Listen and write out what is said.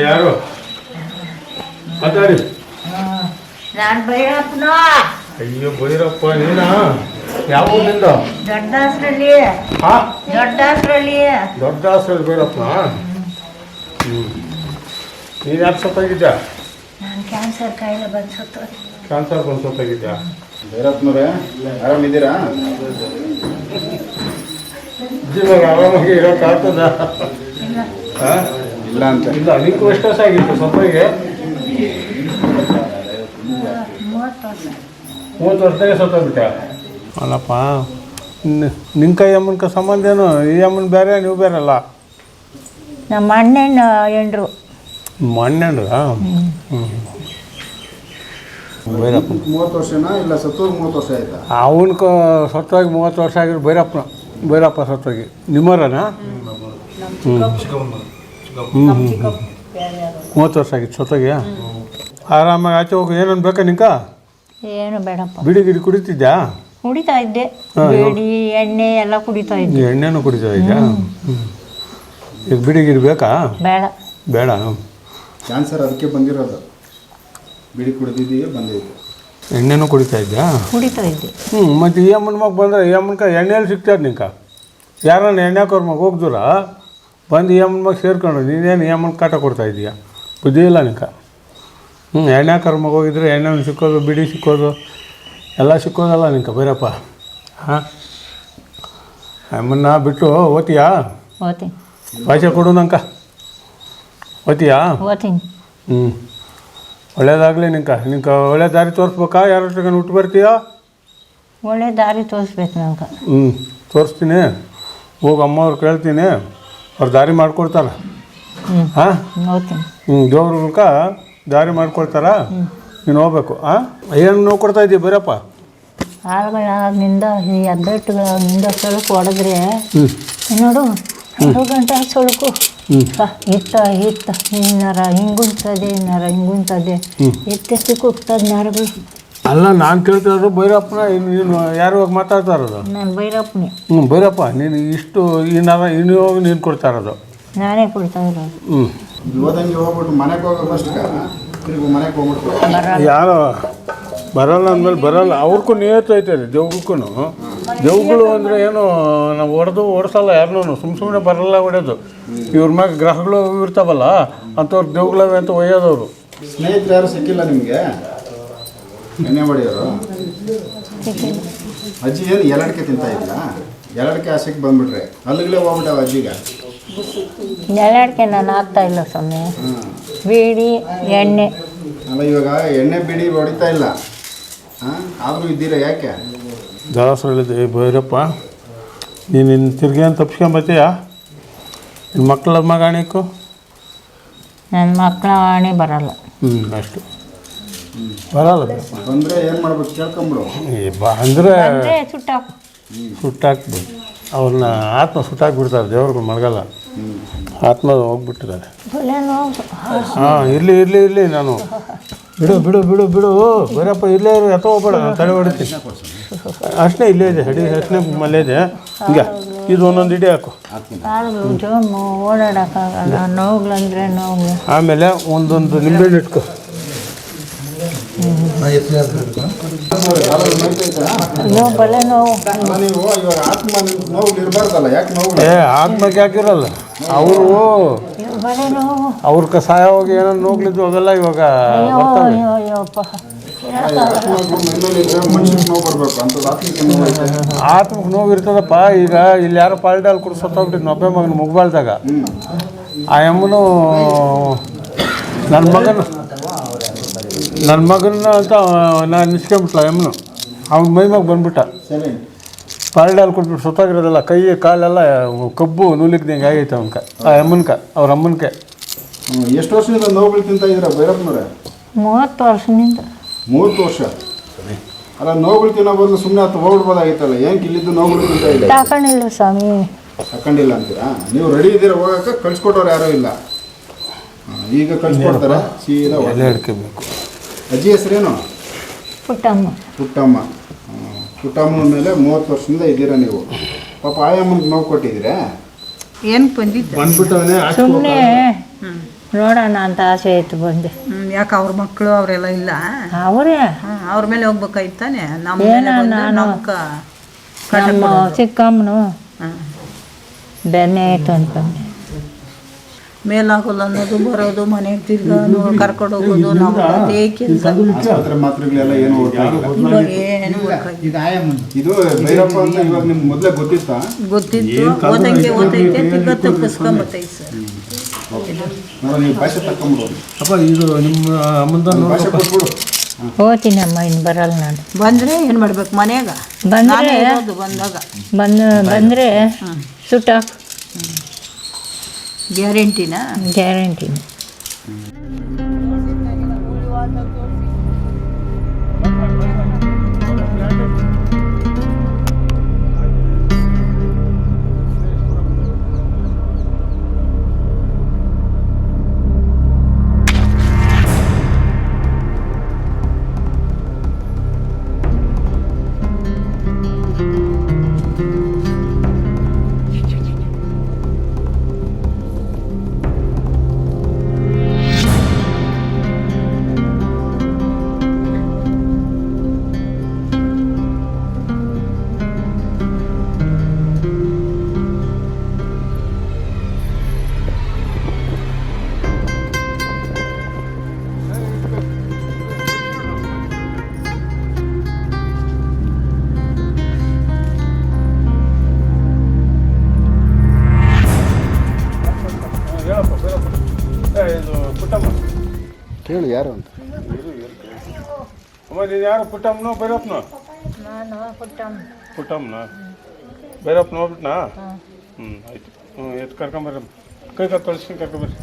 ಯಾರು ಮಾತಾಡಿ ನಾನು ಭೈರಪ್ಪನ ಅಯ್ಯೋ ಭೈರಪ್ಪ ನೀನಾ ಯಾವ ಊರಿಂದ ದೊಡ್ಡ ಹಾಸ್ರಲ್ಲಿ ಹಾ ದೊಡ್ಡ ಹಾಸ್ರಲ್ಲಿ ದೊಡ್ಡ ಹಾಸ್ಟೆಲ್ ಭೈರಪ್ಪ ಹ್ಞೂ ನೀನು ಯಾಕೆ ಸತ್ತಾಗಿದ್ದ ನಾನು ಕ್ಯಾನ್ಸರ್ ಕಾಯಿಲೆ ಬಂದು ಕ್ಯಾನ್ಸರ್ ಬಂದು ಭೈರಪ್ಪನವ್ರೆ ಆರಾಮಿದ್ದೀರಾ? ಇವಾಗ ಆರಾಮಾಗಿ ಇರೋಕ್ಕಾಗ್ತದ ಇಲ್ಲ. ಅಂತ. ಇಲ್ಲ ಅದಕ್ಕೂ ಎಷ್ಟು ವರ್ಷ ಆಗಿತ್ತು ಸತ್ತೋಗಿ? ಮೂವತ್ತು ವರ್ಷ. ಮೂವತ್ತು ವರ್ಷದಾಗೆ ಸತ್ತೋಗ್ಬಿಟ್ಟ ಅಲ್ಲಪ್ಪ ನಿನ್ನ ಕೈ ಅಮ್ಮನ ಸಂಬಂಧ ಏನು ಈ ಅಮ್ಮನ ಬೇರೆ ನೀವು ಬೇರೆ ಅಲ್ಲ ನಮ್ಮ ಅಣ್ಣನ ಎಂಡ್ರು ಮಣ್ಣು ಹ್ಞೂ ಭೈರಪ್ಪ. ಮೂವತ್ತು ವರ್ಷನಾ ಇಲ್ಲ ಸತ್ತೋಗಿ ಮೂವತ್ತು ವರ್ಷ ಆಯ್ತಾ? ಅವನ ಕ ಸತ್ತೋಗಿ ಮೂವತ್ತು ವರ್ಷ ಆಗಿರೋ ಭೈರಪ್ಪನ ಭೈರಪ್ಪ ಸತ್ತೋಗಿ. ನಿಮ್ಮರನ? ಹ್ಞೂ ಮೂವತ್ತು ವರ್ಷ ಆಗಿತ್ತು ಸತ್ತೋಗಿ? ಆರಾಮಾಗಿ ಆಚೆ ಹೋಗಿ ಏನನ್ನು ಬೇಕಾ ನಿಂಕ? ಏನು ಬೇಡಪ್ಪ. ಬಿಡಿ ಗಿಡಿ ಕುಡಿತಿದ್ಯಾ? ಕುಡಿತಾ ಇದ್ದೆ. ಬಿಡಿ ಎಣ್ಣೆ ಎಲ್ಲ ಕುಡಿತಾ ಇದ್ದೆ. ಎಣ್ಣೆನೂ ಕುಡಿತಾ ಇದ್ಯಾ? ಈಗ ಬಿಡಿ ಗಿಡಿ ಬೇಕಾ? ಬೇಡ. ಬೇಡ. ಕ್ಯಾನ್ಸರ್ ಅದಕ್ಕೆ ಬಂದಿರೋದು. ಬಿಡಿ ಕುಡಿದಿದೆಯೇ ಬಂದಿದೆ ಎಣ್ಣೆನೂ ಕುಡಿತಾ ಇದ್ಯಾ ಕುಡಿತಾ ಇದ್ದೆ. ಹ್ಞೂ ಮತ್ತು ಈ ಅಮ್ಮನ ಮಗ ಬಂದರೆ ಈ ಅಮ್ಮನ ಎಣ್ಣೆಯಲ್ಲಿ ಸಿಗ್ತಾರೆ ನಿಂಕ? ಯಾರನ್ನ ಎಣ್ಣೆ ಹಾಕೋರ್ ಮಗ ಹೋಗ್ದೂರ? ಬಂದು ಈ ಅಮ್ಮನ ಮಗ ಸೇರ್ಕೊಂಡು ನೀನೇನು ಈ ಅಮ್ಮನ ಕಾಟ ಕೊಡ್ತಾ ಇದೀಯ ಬುದ್ಧಿ ಇಲ್ಲ ನಿಂಕ? ಹ್ಞೂ ಎಣ್ಣೆ ಹಾಕೋರ್ ಮಗ ಹೋಗಿದ್ರೆ ಎಣ್ಣೆ ಸಿಕ್ಕೋದು ಬಿಡಿ ಸಿಕ್ಕೋದು ಎಲ್ಲ ಸಿಕ್ಕೋದಲ್ಲ ನಿಂಕ ಬೇರಪ್ಪ ಹಾಂ? ಅಮ್ಮನ್ನ ಬಿಟ್ಟು ಓತಿಯಾ ಓತಿ ಭಾಷೆ ಕೊಡು ನಂಕ. ಓದ್ತೀಯಾ ಓದ್ತೀನಿ ಹ್ಞೂ ಒಳ್ಳೇದಾಗಲಿ ನಿಂಕ. ನಿಂಕ ಒಳ್ಳೆ ದಾರಿ ತೋರಿಸ್ಬೇಕಾ? ಯಾರ ಹುಟ್ಟು ಬರ್ತೀಯಾ? ಒಳ್ಳೆ ದಾರಿ ತೋರಿಸ್ಬೇಕು ನನಗೆ ಹ್ಞೂ ತೋರಿಸ್ತೀನಿ. ಹೋಗಿ ಅಮ್ಮವ್ರು ಕೇಳ್ತೀನಿ. ಅವ್ರು ದಾರಿ ಮಾಡ್ಕೊಡ್ತಾರೆ. ಹಾಂ? ಓದ್ತೀನಿ ಹ್ಞೂ ದಾರಿ ಮಾಡ್ಕೊಡ್ತಾರ? ನೀನು ಹೋಗ್ಬೇಕು ಹಾಂ ಏನು ನೋವು ಕೊಡ್ತಾ ಇದ್ದೀವಿ ಬರಪ್ಪ? ಆಳುಗಳಾಗಿನಿಂದ ಈ ಅದ್ದಟ್ಟುಗಳಿಂದ ಸೊಳಕು ಹೊಡೆದ್ರೆ ನೋಡು ಎರಡು ಗಂಟೆ ಸೊಳಕು. ಇತ್ತ ಇತ್ತ ನರ ಹಿಂಗುಂತದೆ ನರ ಹಿಂಗುಂತದೆ ಎತ್ತೆತ್ತಿ ಕುಗ್ತದೆ ನರಗಳು. ಅಲ್ಲ ನಾನು ಕೇಳ್ತಿರೋದು ಭೈರಪ್ಪನ ಇನ್ನು ನೀನು ಯಾರು ಹೋಗಿ ಮಾತಾಡ್ತಾ ಇರೋದು? ನಾನು ಭೈರಪ್ಪನೇ. ಹ್ಞೂ ಭೈರಪ್ಪ ನೀನು ಇಷ್ಟು ಈ ನರ ಇನ್ನು ಹೋಗಿ ನೀನು ಕೊಡ್ತಾ ಇರೋದು. ನಾನೇ ಕೊಡ್ತಾ ಇರೋದು. ಹ್ಞೂ ಹೋಗ್ಬಿಟ್ಟು ಮನೆಗೆ ಹೋಗೋ ಫಸ್ಟ್ ತಿರುಗಿ ಮನೆಗೆ ಹೋಗ್ಬಿಟ್ಟು ಬರ ಯಾರೋ ಬರಲ್ಲ ಅಂದಮೇಲೆ ಬರಲ್ಲ. ಅವ್ರಿಗೂ ನಿಯತ್ತು ಐತೆ ರೀ ದೇವ್ಗೂ ದೇವ್ಗಳು ಅಂದರೆ ಏನು ನಾವು ಹೊಡೆದು ಓಡಿಸಲ್ಲ ಯಾರನ್ನೂ ಸುಮ್ಮ ಸುಮ್ಮನೆ ಬರಲ್ಲ ಹೊಡೆಯೋದು. ಇವ್ರ ಮ್ಯಾಗ ಗ್ರಹಗಳು ಇರ್ತಾವಲ್ಲ ಅಂಥವ್ರು ದೇವ್ಗಳವೆ ಅಂತ ಒಯ್ಯೋದವರು. ಸ್ನೇಹಿತರು ಯಾರು ಸಿಕ್ಕಿಲ್ಲ ನಿಮಗೆ? ಎಣ್ಣೆ ಹೊಡೆಯೋರು? ಅಜ್ಜಿ ಏನು ಎರಡಕ್ಕೆ ತಿಂತ ಇಲ್ಲ ಎರಡಕ್ಕೆ ಆಸೆಗೆ ಬಂದ್ಬಿಟ್ರೆ. ಅಲ್ಲಿಗಳೇ ಹೋಗ್ಬಿಟ್ಟಾವ ಅಜ್ಜಿಗೆ? ನೆಲಡ್ಕೆ ನಾನು ಆಗ್ತಾ ಇಲ್ಲ ಸ್ವಾಮಿ. ಬೀಡಿ ಎಣ್ಣೆ. ಅಲ್ಲ ಇವಾಗ ಎಣ್ಣೆ ಬಿಡಿ ಹೊಡಿತಾ ಇಲ್ಲ. ಆದರೂ ಇದ್ದೀರಾ ಯಾಕೆ? ದಾಸರು ಹೇಳಿದ್ದೆ "ಏ ಭೈರಪ್ಪ ನೀನು ಇನ್ನು ತಿರ್ಗೇನು ತಪ್ಸ್ಕೊಂಬತ್ತೀಯ? ನಿನ್ನ ಮಕ್ಕಳ ಮಗಾಣಿಕು ನನ್ನ ಮಕ್ಕಳ ವಾಣಿ ಬರಲ್ಲ. ಹ್ಞೂ ಅಷ್ಟು. ಬರಲ್ಲ ಅಂದರೆ ಬಂದರೆ ಏನು ಮಾಡ್ಬೇಕು ಕೇಳ್ಕೊಂಬಿಡು. ಏ ಬಾ ಅಂದರೆ ಸುಟ್ಟಾಕು. ಸುಟ್ಟಾಕ್ಬೋದು ಅವ್ರನ್ನ ಆತ್ಮ ಸುಟ್ಟಾಕ್ಬಿಡ್ತಾರೆ ದೇವ್ರಿಗೆ ಮಲಗಲ್ಲ ಆತ್ಮ ಹೋಗ್ಬಿಟ್ಟಿದ್ದಾರೆ. ಹಾಂ ಇರಲಿ ಇರಲಿ ಇರಲಿ ನಾನು. ಬಿಡು ಬಿಡು ಬಿಡು ಬಿಡು. ಬರಪ್ಪ ಇಲ್ಲೇ ಇರೋ ಎತ್ತ ಹೋಗ್ಬೇಡ ನಾನು ತಡೆ ಹೊಡಿತೀನಿ. ಅಷ್ಟೇ ಇಲ್ಲೇ ಇದೆ ಹಡಿ ಅಷ್ಟೇ ಮಲ್ಲೇ ಇದೆ. ಈಗ ಇದು ಒಂದೊಂದು ಇಡಿ ಹಾಕು. ಕಾಲುಗಳು ಜೋಮು ಓಡಾಡೋಕ್ಕಾಗಲ್ಲ ನೋವುಗಳಂದ್ರೆ ನೋವು ಆಮೇಲೆ ಒಂದೊಂದು ನಿಂಬೆ ಇಟ್ಕೊ. ಏ ಆತ್ಮಕ್ಕೆ ಹಾಕಿರಲ್ಲ. ಅವರು ಅವ್ರ ಕಸಾಯ ಹೋಗಿ ಏನೋ ನೋಗ್ಲಿದ್ದು ಅವೆಲ್ಲ ಇವಾಗ ಬರ್ತವೆ. ಅಂಥದ್ದು ಆತ್ಮಕ್ಕೆ ನೋವು ಇರ್ತದಪ್ಪ. ಈಗ ಇಲ್ಲಿ ಯಾರೋ ಪಾಲ್ಡಾಲ್ ಕೂಡ ಸತ್ತೋಗ್ಬಿಟ್ಟಿದ್ದು ನೊಬ್ಬೆ ಮಗನ ಮುಗ್ಬಾಳ್ದಾಗ ಆ ಎಮ್ಮನು ನನ್ನ ಮಗನ ನನ್ನ ಮಗನ ಅಂತ ನಾನು ನಿಸ್ಕೊಂಬಿಟ್ಲ ಎಮ್ಮನು ಅವ್ನ ಮೈಮಾಗ ಬಂದ್ಬಿಟ್ಟ. ಸರಿ ಪಾಲ್ಡಾಲ್ ಕೊಟ್ಬಿಟ್ಟು ಸುತ್ತಾಗಿರೋದಲ್ಲ ಕೈ ಕಾಲೆಲ್ಲ ಕಬ್ಬು ನೂಲಿಕ್ದಂಗೆ ಆಗೈತೆ ಅವನ್ಕ ಆ ಅಮ್ಮನ್ಕ ಅವ್ರ ಅಮ್ಮನ್ಕೆ. ಎಷ್ಟು ವರ್ಷದಿಂದ ನೋವುಗಳು ತಿಂತಾ ಇದ್ದೀರಾ ಭೈರಪ್ಪನವ್ರೆ? ಮೂವತ್ತು ವರ್ಷದಿಂದ. ಮೂವತ್ತು ವರ್ಷ? ಅಲ್ಲ ನೋವುಗಳು ತಿನ್ನೋ ಬದಲು ಸುಮ್ಮನೆ ಹತ್ತು ಹೋಗ್ಬಿಡ್ಬೋದಾಗಿತ್ತಲ್ಲ ಏನಕ್ಕೆ ಇಲ್ಲಿದ್ದು ನೋವುಗಳು ತಿಂತ ಇಲ್ಲ ತಗೊಂಡಿಲ್ಲ ಸ್ವಾಮಿ. ಹಾಕೊಂಡಿಲ್ಲ ಅಂತೀರಾ? ನೀವು ರೆಡಿ ಇದ್ದೀರಾ ಹೋಗಕ್ಕೆ? ಕಳ್ಸಿಕೊಟ್ಟವ್ರು ಯಾರೂ ಇಲ್ಲ. ಹಾ, ಈಗ ಕಳ್ಸಿಕೊಡ್ತಾರೆ? ಸೀದಾ ಎಲೆ ಹೊರ್ಟು. ಹಿಡ್ಕೋಬೇಕು ಅಜ್ಜಿ ಹೆಸರೇನು? ಪುಟ್ಟಮ್ಮ. ಪುಟ್ಟಮ್ಮ. ಪುಟ್ಟಮ್ಮನ ಮೇಲೆ ಮೂವತ್ತು ವರ್ಷದಿಂದ ಇದ್ದೀರಾ ನೀವು? ಪಾಪ ಆಯಮ್ಮನಿಗೆ ನೋವು ಕೊಟ್ಟಿದ್ದೀರಾ? ಏನು ಬಂದಿದ್ದೆ? ಬಂದ್ಬಿಟ್ಟವನೇ ಸುಮ್ಮನೆ ನೋಡೋಣ ಅಂತ ಆಸೆ ಆಯ್ತು ಬಂದೆ. ಹ್ಮ್, ಯಾಕೆ ಅವ್ರ ಮಕ್ಕಳು ಅವರೆಲ್ಲ ಇಲ್ಲ? ಅವರೇ. ಅವ್ರ ಮೇಲೆ ಹೋಗ್ಬೇಕಾಯ್ತಾನೆ? ನಮ್ಮ ಚಿಕ್ಕಮ್ಮನು. ಬೆನ್ನೆ ಆಯ್ತು ಅನ್ಕೊಂಡೆ ಮೇಲಾಗಲ್ಲ ಅನ್ನೋದು ಬರೋದು ಮನೆಗೆ ತಿರ್ಗಾ ಕರ್ಕೊಂಡು ಹೋಗೋದು ನಾವು ಅದೇ ಕೆಲಸ ಆಸ್ಪತ್ರೆ ಮಾತ್ರೆಗಳೆಲ್ಲ ಏನು ಹೊರಟಾಗಿಲ್ಲ ಇವಾಗ ಏನು ಗೊತ್ತಾಗಿಲ್ಲ. ಇದು ಭೈರಪ್ಪ ಅಂತ ಇವಾಗ ನಿಮ್ಗೆ ಮೊದಲೇ ಗೊತ್ತಿತ್ತಾ? ಗೊತ್ತಿತ್ತು. ಓದಂಗೆ ಓದೈತೆ ತಿರ್ಗ ತಪ್ಪಿಸ್ಕೊಂಬತ್ತೈತೆ ಸರ್. ನೋಡ ನೀವು ಭಾಷೆ ತಕೊಂಬಿಡು ಅಪ್ಪ ಇದು ನಿಮ್ಮ ಅಮ್ಮಂದ ಭಾಷೆ ಕೊಟ್ಬಿಡು. ಹೋಗ್ತೀನಮ್ಮ ಇನ್ನು ಬರಲ್ಲ ನಾನು. ಬಂದ್ರೆ ಏನು ಮಾಡ್ಬೇಕು? ಮನೆಯಾಗ? ಬಂದ್ರೆ ನಾನೇ ಇರೋದು ಬಂದಾಗ. ಬಂದು ಬಂದರೆ ಸುಟ್ಟಾಕು ಗ್ಯಾರಂಟಿನಾ ಗ್ಯಾರಂಟಿ ಕೇಳು ಯಾರು ಅಂತ. ಅಮ್ಮ ನೀನು ಯಾರು? ಪುಟ್ಟಮ್ಮನೋ ಭೈರಪ್ಪನೋ? ನಾನು ಪುಟ್ಟಮ್ಮ. ಪುಟ್ಟಮ್ಮನ? ಭೈರಪ್ಪನ ಹೋಗ್ಬಿಟ್ನಾ? ಹ್ಞೂ ಆಯ್ತು. ಹ್ಞೂ ಎತ್ತು ಕರ್ಕೊಂಬರ್ರಿ ಕೈ ತೊಳ್ಸ್ಕೊಂಡು ಕರ್ಕೊಂಬರ್ರಿ.